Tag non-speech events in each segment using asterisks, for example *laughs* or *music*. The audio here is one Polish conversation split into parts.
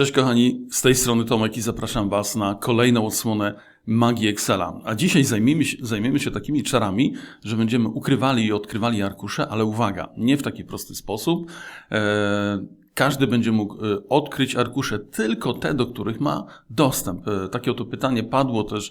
Cześć kochani, z tej strony Tomek i zapraszam Was na kolejną odsłonę magii Excela. A dzisiaj zajmiemy się, zajmiemy się takimi czarami, że będziemy ukrywali i odkrywali arkusze, ale uwaga, nie w taki prosty sposób. E, każdy będzie mógł e, odkryć arkusze tylko te, do których ma dostęp. E, takie oto pytanie padło też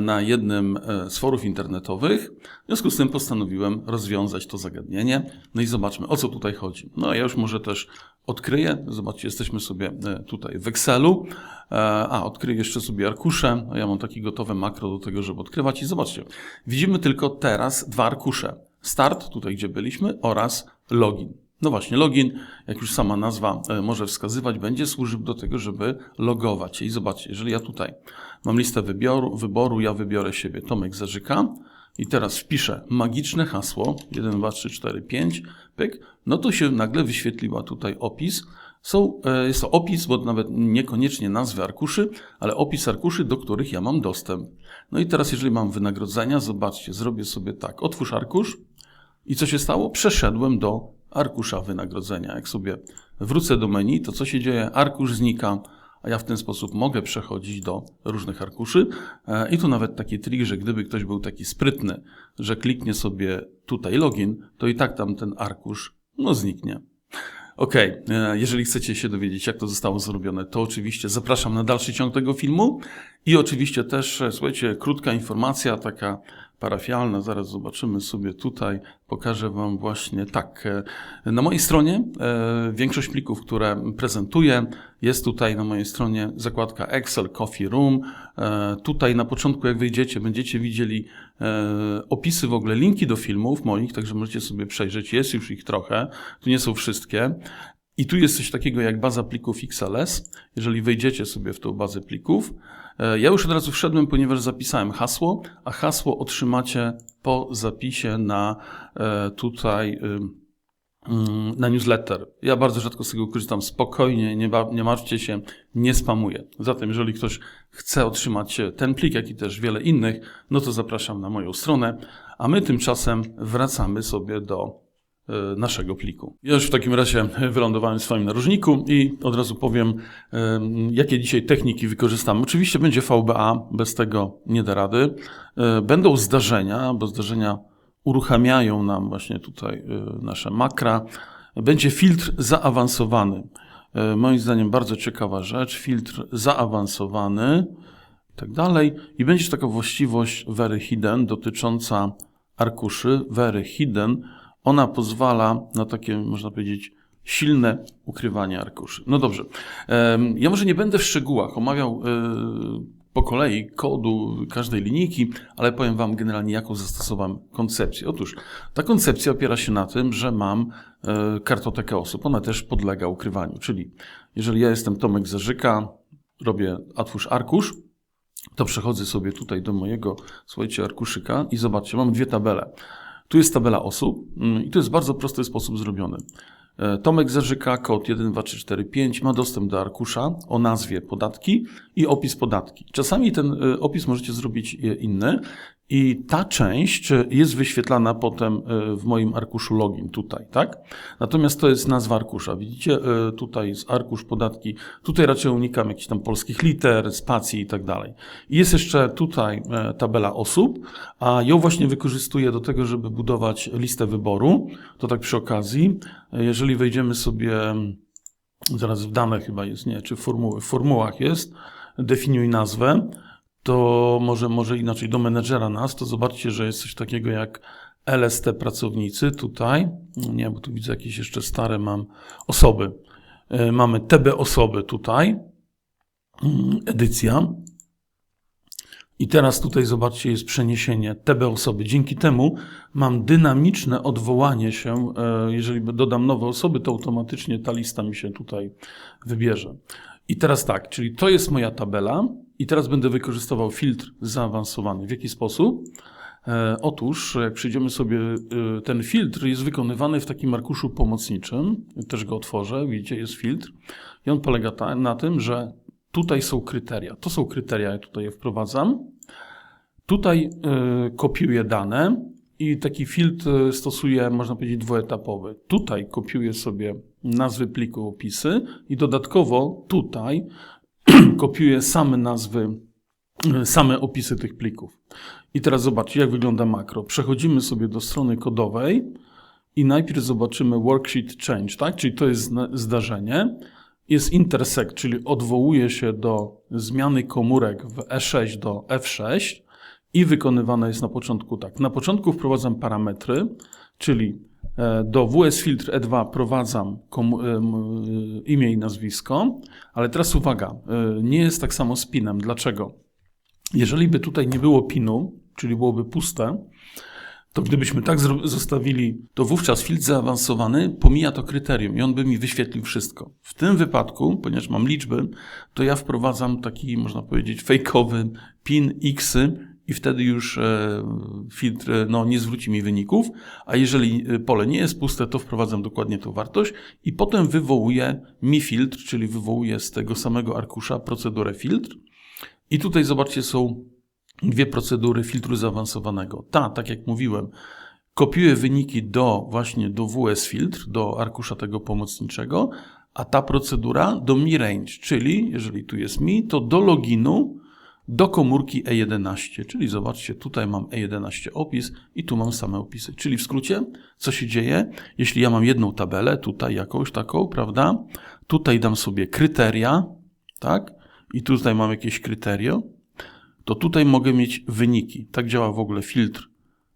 na jednym z forów internetowych. W związku z tym postanowiłem rozwiązać to zagadnienie. No i zobaczmy, o co tutaj chodzi. No ja już może też odkryję. Zobaczcie, jesteśmy sobie tutaj w Excelu. A, odkryję jeszcze sobie arkusze. Ja mam takie gotowe makro do tego, żeby odkrywać. I zobaczcie, widzimy tylko teraz dwa arkusze. Start, tutaj gdzie byliśmy, oraz login. No właśnie, login, jak już sama nazwa e, może wskazywać, będzie służył do tego, żeby logować się. I zobaczcie, jeżeli ja tutaj mam listę wyboru, wyboru ja wybiorę siebie Tomek Zarzyka i teraz wpiszę magiczne hasło 1, 2, 3, 4, 5, pyk, no to się nagle wyświetliła tutaj opis. Są, e, jest to opis, bo nawet niekoniecznie nazwy arkuszy, ale opis arkuszy, do których ja mam dostęp. No i teraz, jeżeli mam wynagrodzenia, zobaczcie, zrobię sobie tak, otwórz arkusz i co się stało? Przeszedłem do arkusza wynagrodzenia. Jak sobie wrócę do menu, to co się dzieje? Arkusz znika, a ja w ten sposób mogę przechodzić do różnych arkuszy. E, I tu nawet taki trik, że gdyby ktoś był taki sprytny, że kliknie sobie tutaj login, to i tak tam ten arkusz no, zniknie. Ok, e, jeżeli chcecie się dowiedzieć, jak to zostało zrobione, to oczywiście zapraszam na dalszy ciąg tego filmu i oczywiście też, e, słuchajcie, krótka informacja, taka parafialna, zaraz zobaczymy sobie tutaj, pokażę Wam właśnie tak. E, na mojej stronie e, większość plików, które prezentuję, jest tutaj na mojej stronie zakładka Excel Coffee Room. E, tutaj na początku, jak wyjdziecie, będziecie widzieli opisy w ogóle, linki do filmów moich, także możecie sobie przejrzeć. Jest już ich trochę, tu nie są wszystkie. I tu jest coś takiego jak baza plików XLS. Jeżeli wejdziecie sobie w tą bazę plików, e, ja już od razu wszedłem, ponieważ zapisałem hasło, a hasło otrzymacie po zapisie na e, tutaj mm, na newsletter. Ja bardzo rzadko z tego korzystam spokojnie, nie, nie martwcie się, nie spamuję. Zatem, jeżeli ktoś chce otrzymać ten plik, jak i też wiele innych, no to zapraszam na moją stronę, a my tymczasem wracamy sobie do E, naszego pliku. Ja już w takim razie *laughs* wylądowałem w swoim narożniku i od razu powiem, jakie dzisiaj techniki wykorzystam. Oczywiście będzie VBA, bez tego nie da rady. E, będą zdarzenia, bo zdarzenia uruchamiają nam właśnie tutaj e, nasze makra. Będzie filtr zaawansowany. Moim zdaniem bardzo ciekawa rzecz. Filtr zaawansowany i tak dalej. I będzie taka właściwość very hidden dotycząca arkuszy. Very hidden ona pozwala na takie, można powiedzieć, silne ukrywanie arkuszy. No dobrze. Ja może nie będę w szczegółach omawiał e, po kolei kodu każdej linijki, ale powiem Wam generalnie, jaką zastosowałem koncepcję. Otóż ta koncepcja opiera się na tym, że mam e, kartotekę osób. Ona też podlega ukrywaniu. Czyli jeżeli ja jestem Tomek Zarzyka, robię otwórz arkusz, to przechodzę sobie tutaj do mojego, słuchajcie, arkuszyka i zobaczcie, mam dwie tabele. Tu jest tabela osób mm, i to jest bardzo prosty sposób zrobiony. E, Tomek Zarzyka, kod 12345 ma dostęp do arkusza o nazwie podatki i opis podatki. Czasami ten e, opis możecie zrobić e, inny i ta część jest wyświetlana potem e, w moim arkuszu login tutaj, tak? Natomiast to jest nazwa arkusza. Widzicie, e, tutaj jest arkusz podatki. Tutaj raczej unikam jakichś tam polskich liter, spacji i tak dalej. I jest jeszcze tutaj e, tabela osób, a ją właśnie wykorzystuję do tego, żeby budować listę wyboru. To tak przy okazji, jeżeli wejdziemy sobie, zaraz w dane chyba jest, nie, czy formuły, w formułach jest, definiuj nazwę to może, może inaczej do menedżera nas, to zobaczcie, że jest coś takiego jak LST pracownicy tutaj. Nie, bo tu widzę jakieś jeszcze stare mam osoby. E, mamy TB osoby tutaj. Mm, edycja. I teraz tutaj zobaczcie, jest przeniesienie TB osoby. Dzięki temu mam dynamiczne odwołanie się. E, jeżeli dodam nowe osoby, to automatycznie ta lista mi się tutaj wybierze. I teraz tak, czyli to jest moja tabela. I teraz będę wykorzystywał filtr zaawansowany. W jaki sposób? E, otóż, jak przyjdziemy sobie, e, ten filtr jest wykonywany w takim arkuszu pomocniczym. Też go otworzę, widzicie, jest filtr. I on polega na tym, że tutaj są kryteria. To są kryteria, ja tutaj je wprowadzam. Tutaj e, kopiuję dane i taki filtr stosuję, można powiedzieć, dwuetapowy. Tutaj kopiuję sobie nazwy pliku, opisy i dodatkowo tutaj *clears throat* kopiuję same nazwy, same opisy tych plików. I teraz zobaczcie, jak wygląda makro. Przechodzimy sobie do strony kodowej i najpierw zobaczymy worksheet change, tak? Czyli to jest zdarzenie. Jest intersect, czyli odwołuje się do zmiany komórek w E6 do F6 i wykonywane jest na początku tak. Na początku wprowadzam parametry, czyli e, do WS-Filtr E2 prowadzam em, e, imię i nazwisko, ale teraz uwaga, e, nie jest tak samo z pinem. Dlaczego? Jeżeli by tutaj nie było pinu, czyli byłoby puste, to gdybyśmy tak zostawili, to wówczas filtr zaawansowany pomija to kryterium i on by mi wyświetlił wszystko. W tym wypadku, ponieważ mam liczby, to ja wprowadzam taki, można powiedzieć, fejkowy pin xy i wtedy już e, filtr no, nie zwróci mi wyników, a jeżeli e, pole nie jest puste, to wprowadzam dokładnie tą wartość i potem wywołuję mi filtr, czyli wywołuję z tego samego arkusza procedurę filtr. I tutaj zobaczcie, są dwie procedury filtru zaawansowanego. Ta, tak jak mówiłem, kopiuje wyniki do właśnie do WS filtr, do arkusza tego pomocniczego, a ta procedura do mi range, czyli jeżeli tu jest mi, to do loginu do komórki E11, czyli zobaczcie, tutaj mam E11 opis i tu mam same opisy. Czyli w skrócie, co się dzieje, jeśli ja mam jedną tabelę, tutaj jakąś taką, prawda? Tutaj dam sobie kryteria, tak? I tutaj mam jakieś kryterio, to tutaj mogę mieć wyniki. Tak działa w ogóle filtr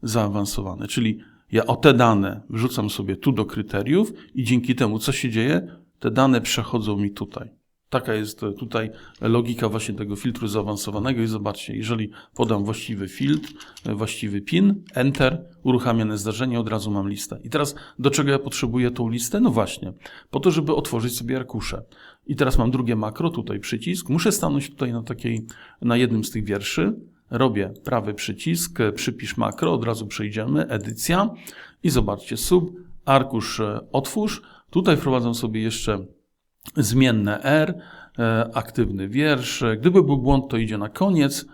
zaawansowany. Czyli ja o te dane wrzucam sobie tu do kryteriów i dzięki temu, co się dzieje, te dane przechodzą mi tutaj. Taka jest e, tutaj logika właśnie tego filtru zaawansowanego i zobaczcie, jeżeli podam właściwy filtr, e, właściwy pin, enter, uruchamiane zdarzenie, od razu mam listę. I teraz do czego ja potrzebuję tą listę? No właśnie, po to, żeby otworzyć sobie arkusze. I teraz mam drugie makro, tutaj przycisk. Muszę stanąć tutaj na takiej, na jednym z tych wierszy. Robię prawy przycisk, e, przypisz makro, od razu przejdziemy, edycja i zobaczcie, sub, arkusz otwórz. Tutaj wprowadzam sobie jeszcze zmienne R, e, aktywny wiersz. Gdyby był błąd, to idzie na koniec.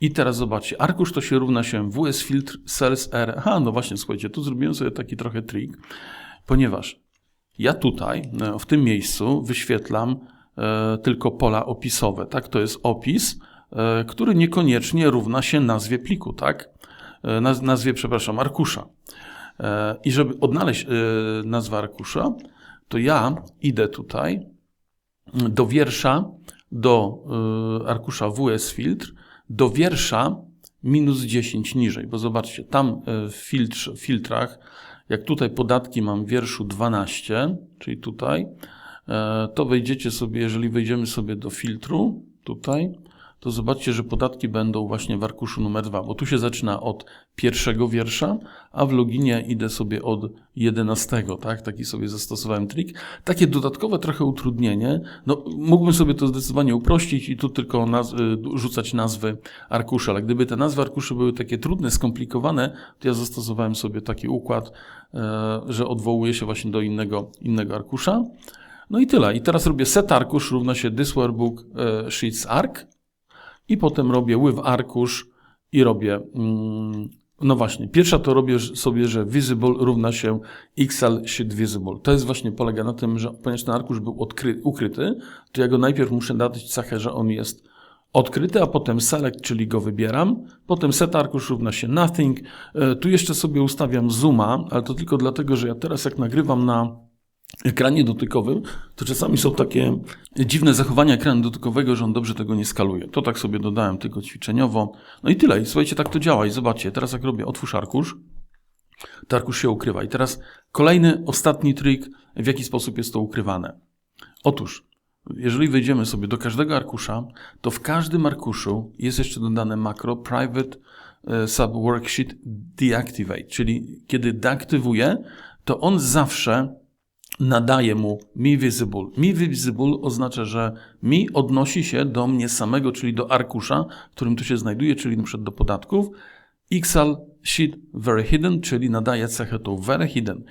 I teraz zobaczcie, arkusz to się równa się WS filtr cells R. Aha, no właśnie, słuchajcie, tu zrobiłem sobie taki trochę trik, ponieważ ja tutaj, e, w tym miejscu, wyświetlam e, tylko pola opisowe. Tak, to jest opis, który niekoniecznie równa się nazwie pliku, tak? Naz- nazwie, przepraszam, arkusza. I żeby odnaleźć nazwę arkusza, to ja idę tutaj do wiersza, do y, arkusza WS filtr, do wiersza minus 10 niżej, bo zobaczcie, tam y, w filtrach, jak tutaj podatki mam w wierszu 12, czyli tutaj, e, to wejdziecie sobie, jeżeli wejdziemy sobie do filtru, tutaj, to zobaczcie, że podatki będą właśnie w arkuszu numer 2, bo tu się zaczyna od pierwszego wiersza, a w loginie idę sobie od 11, tak? Taki sobie zastosowałem trik. Takie dodatkowe trochę utrudnienie. No, mógłbym sobie to zdecydowanie uprościć i tu tylko naz- y, rzucać nazwy arkuszy, ale gdyby te nazwy arkuszy były takie trudne, skomplikowane, to ja zastosowałem sobie taki układ, e, że odwołuję się właśnie do innego, innego arkusza. No i tyle. I teraz robię set arkusz równa się this workbook e, sheets arc i potem robię with arkusz i robię, mm, no właśnie, pierwsza to robię sobie, że visible równa się xl sheet visible. To jest właśnie polega na tym, że ponieważ ten arkusz był odkry, ukryty, to ja go najpierw muszę dać cechę, że on jest odkryty, a potem select, czyli go wybieram. Potem set arkusz równa się nothing. E, Tu jeszcze sobie ustawiam zooma, ale to tylko dlatego, że ja teraz jak nagrywam na ekranie dotykowym, to czasami są takie dziwne zachowania ekranu dotykowego, że on dobrze tego nie skaluje. To tak sobie dodałem tylko ćwiczeniowo. No i tyle. Słuchajcie, tak to działa. I zobaczcie, teraz jak robię otwórz arkusz, to arkusz się ukrywa. I teraz kolejny, ostatni trik, w jaki sposób jest to ukrywane. Otóż, jeżeli wejdziemy sobie do każdego arkusza, to w każdym arkuszu jest jeszcze dodane makro private e, sub worksheet deactivate, czyli kiedy deaktywuję, to on zawsze nadaje mu mi visible. Mi visible oznacza, że mi odnosi się do mnie samego, czyli do arkusza, w którym to się znajduje, czyli przykład do podatków. XL sheet very hidden, czyli nadaje cechę tą very hidden.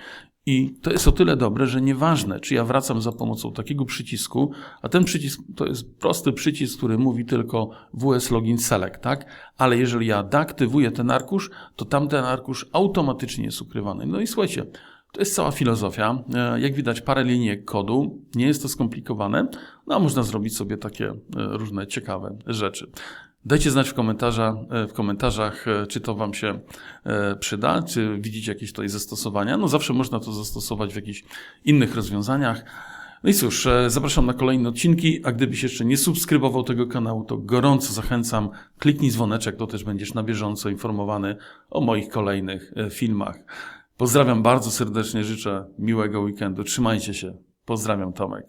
I to jest o tyle dobre, że nieważne, czy ja wracam za pomocą takiego przycisku, a ten przycisk to jest prosty przycisk, który mówi tylko WS Login Select, tak? Ale jeżeli ja deaktywuję ten arkusz, to tamten arkusz automatycznie jest ukrywany. No i słuchajcie, To jest cała filozofia. E, Jak widać, parę linijek kodu. Nie jest to skomplikowane, no a można zrobić sobie takie e, różne ciekawe rzeczy. Dajcie znać w, komentarza, e, w komentarzach, czy to Wam się przyda, czy widzicie jakieś tutaj zastosowania. No zawsze można to zastosować w jakichś innych rozwiązaniach. No i cóż, zapraszam na kolejne odcinki, a gdybyś jeszcze nie subskrybował tego kanału, to gorąco zachęcam, kliknij dzwoneczek, to też będziesz na bieżąco informowany o moich kolejnych filmach. Pozdrawiam bardzo serdecznie, życzę miłego weekendu, trzymajcie się, pozdrawiam Tomek.